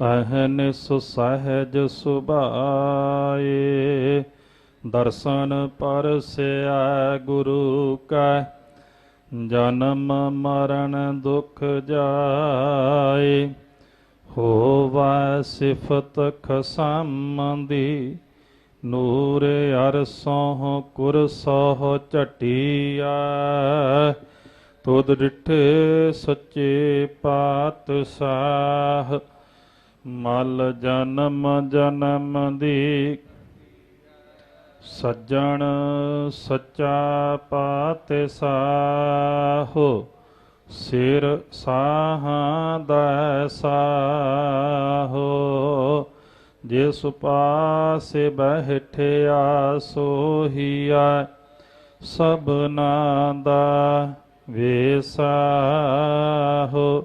ਅਹਨਿਸ ਸੁਸਹਿਜ ਸੁਭਾਏ, ਦਰਸ਼ਨ ਪਰਸਿਆ ਗੁਰੂ ਕਾ, ਜਨਮ ਮਰਨ ਦੁਖ ਜਾਏ। ਹੋਵੈ ਸਿਫਤ ਖਸਮੰਦੀ, ਨੂਰ ਅਰਸੋਂ ਕੁਰਸੋਂ ਝਟੀਆ ਤੁਧ ਡਿਠੇ ਸੱਚੇ ਪਾਤਸ਼ਾਹ ਮਲ ਜਨਮ ਜਨਮ ਦੀ ਸੱਜਣ ਸੱਚਾ ਪਾਤਸ਼ਾਹੋ, ਸਿਰ ਸਾਹਾਂ ਦਾ ਸਾਹੋ। ਜਿਸ ਪਾਸੇ ਬਹਿਠਿਆ ਸੋਹੀਆ ਸਭਨਾ ਦਾ ਵੇਸਾਹੋ।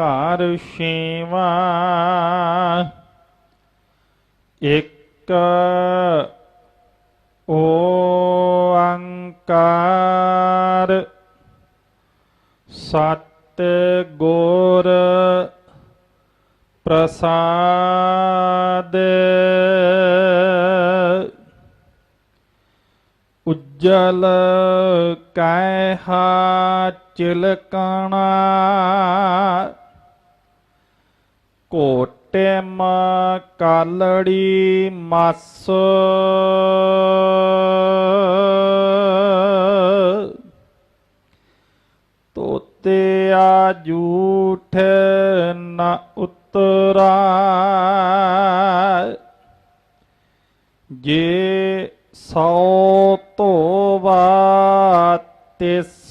ਘਰ ਛੇਵਾ। ਇੱਕ ਓੰਕਾਰ ਸਤ ਗੁਰ ਪ੍ਰਸਾਦ। ਉਜਲ ਕੈਹਾ ਚਿਲਕਣਾ। ਕੋਟਿਮ ਕਾਲੜੀ ਮਸ। ਤੋਤੇ ਆ ਜੂਠ ਨ ਉਤਰਾ ਜੇ ਸੌ ਧੋਵਾ ਤਿਸ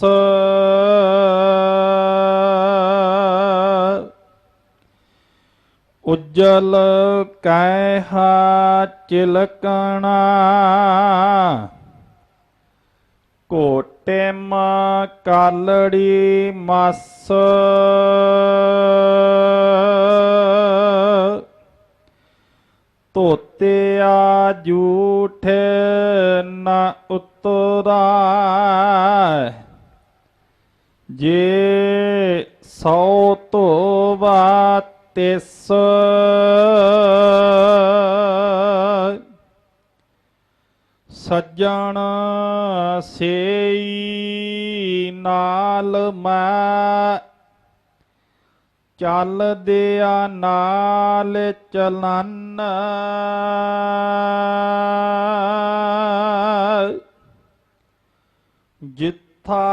ਉਜਲ ਕਹਿਹਾ ਚਿਲਕਣਾ ਕੋਟਿਮ ਕਾਲੜੀ ਮਸ। ਤੋਤਿਆ ਜੂਠ ਨ ਉਤਰਾ ਜੇ ਸੌ ਧੋਵਾ ਤਿਸ ਸੱਜਣ ਸੇਈ ਨਾਲ ਮੈਂ ਚੱਲਦਿਆ ਨਾਲ ਚਲਨ। ਜਿੱਥਾ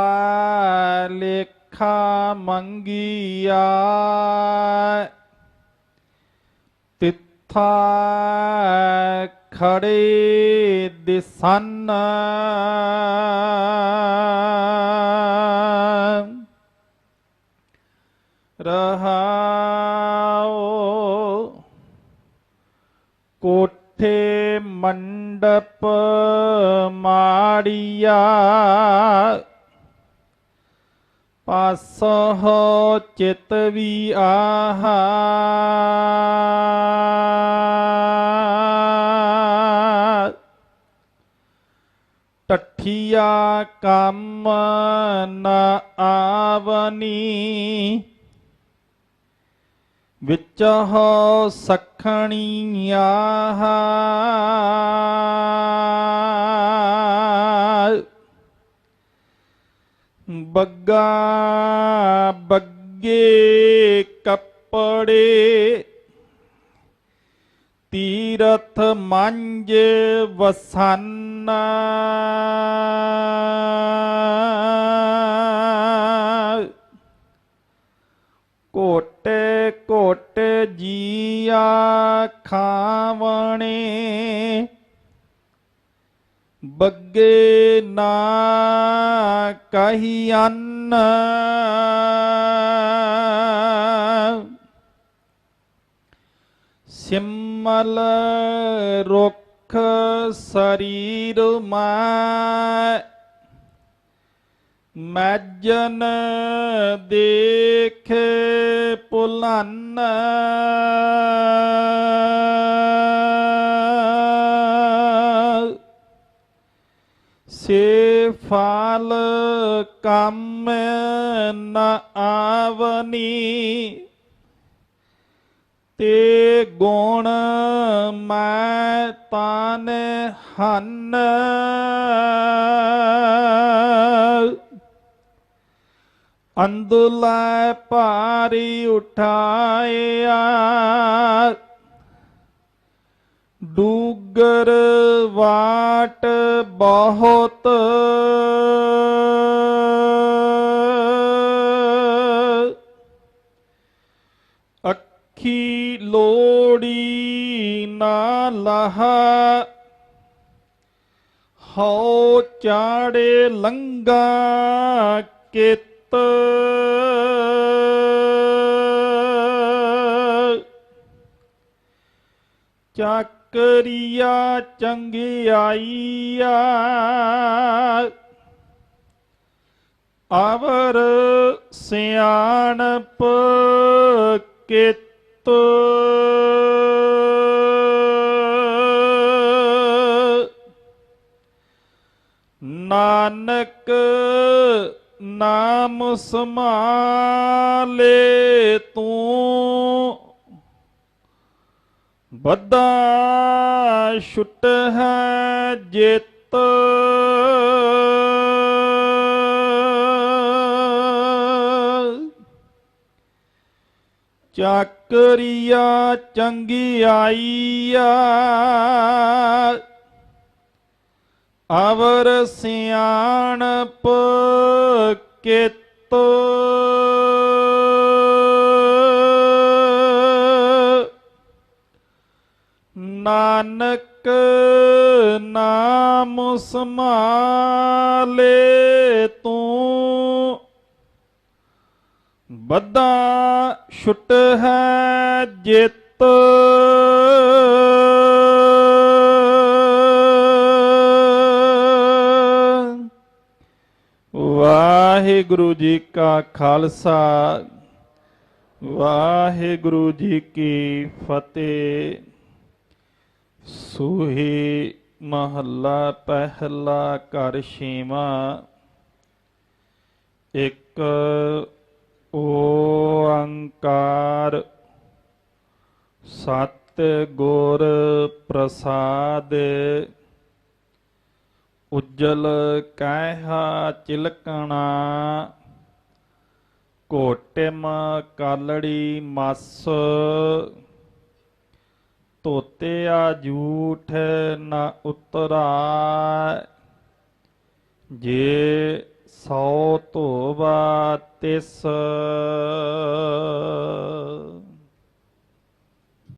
ਲੇਖਾ ਮੰਗਿਆ ਤਿੱਥਾ ਖੜੇ ਦਿਸਨ। ਰਹਾਓ ਕੋਠੇ ਮੰਡਪ ਮਾੜੀਆ। ਪਾਸਹੁ ਚਿਤ ਵੀ ਆਹਾ। ਟੱਠੀਆ ਕੰਮ ਨ ਆਵਨੀ। ਵਿੱਚ ਹੋ ਬੱਗਾ ਬੱਗੇ ਕੱਪੜੇ ਤੀਰਥ ਮੰਜ ਵਸੰਨਾ ਕੋਟੇ ਕੋਟੇ ਜੀਆ ਖਾਵਣੇ ਬੱਗੇ ਨਾ ਕਹੀ ਅੰਨ ਸਿਮਲ ਰੁਖ ਸਰੀਰ ਮੈਂ ਮੈਜਨ ਦੇਖ ਪੁਲਨ ਸੇ ਫਲ ਕੰਮ ਨ ਆਵਨੀ। ਤੇ ਗੁਣ ਮੈਂ ਤਾਨ ਹਨ। ਅੰਦੁਲਾ ਭਾਰੀ ਉਠਾਇਆ। ਡੂਗਰ ਵਾਟ ਬਹੁਤ। ਅੱਖੀ ਲੋੜੀ ਨਾ ਲਹਾ। ਹਉ ਚਾੜੇ ਲੰਗਾ ਕਿਤ। ਚੱਕਰੀਆ ਚੰਗਿਆਈਆ ਅਵਰ ਸਿਆਣਪ ਕਿਤ। ਨਾਨਕ ਨਾਮ ਸਮਾਲੇ ਤੂੰ। ਬੱਦਾ ਛੁੱਟ ਹੈ ਜਿਤ। ਚੱਕਰੀਆ ਚੰਗਿਆਈਆ ਅਵਰ ਸਿਆਣਪ ਕਿਤ ਨਾਨਕ ਨਾਮ ਸਮਾਲੇ ਤੂੰ। ਬੱਦਾ ਛੁੱਟ ਹੈ ਜਿਤ। ਵਾਹਿਗੁਰੂ ਜੀ ਕਾ ਖਾਲਸਾ, ਵਾਹਿਗੁਰੂ ਜੀ ਕੀ ਫਤਿਹ। ਸੂਹੀ ਮਹੱਲਾ ਪਹਿਲਾ ਘਰ ਛੇਵਾਂ, ਇੱਕ ਓੰਕਾਰ ਸਤ ਗੁਰ ਪ੍ਰਸਾਦ, ਉਜਲ ਕਹਿਆ ਚਿਲਕਣਾ ਕੋਟਿਮ ਕਾਲੜੀ ਮਸ ਤੋਤਿਆ ਝੂਠ ਨ ਉਤਰਾ ਜੇ ਸੌ ਧੋਵਾ ਤਿਸ।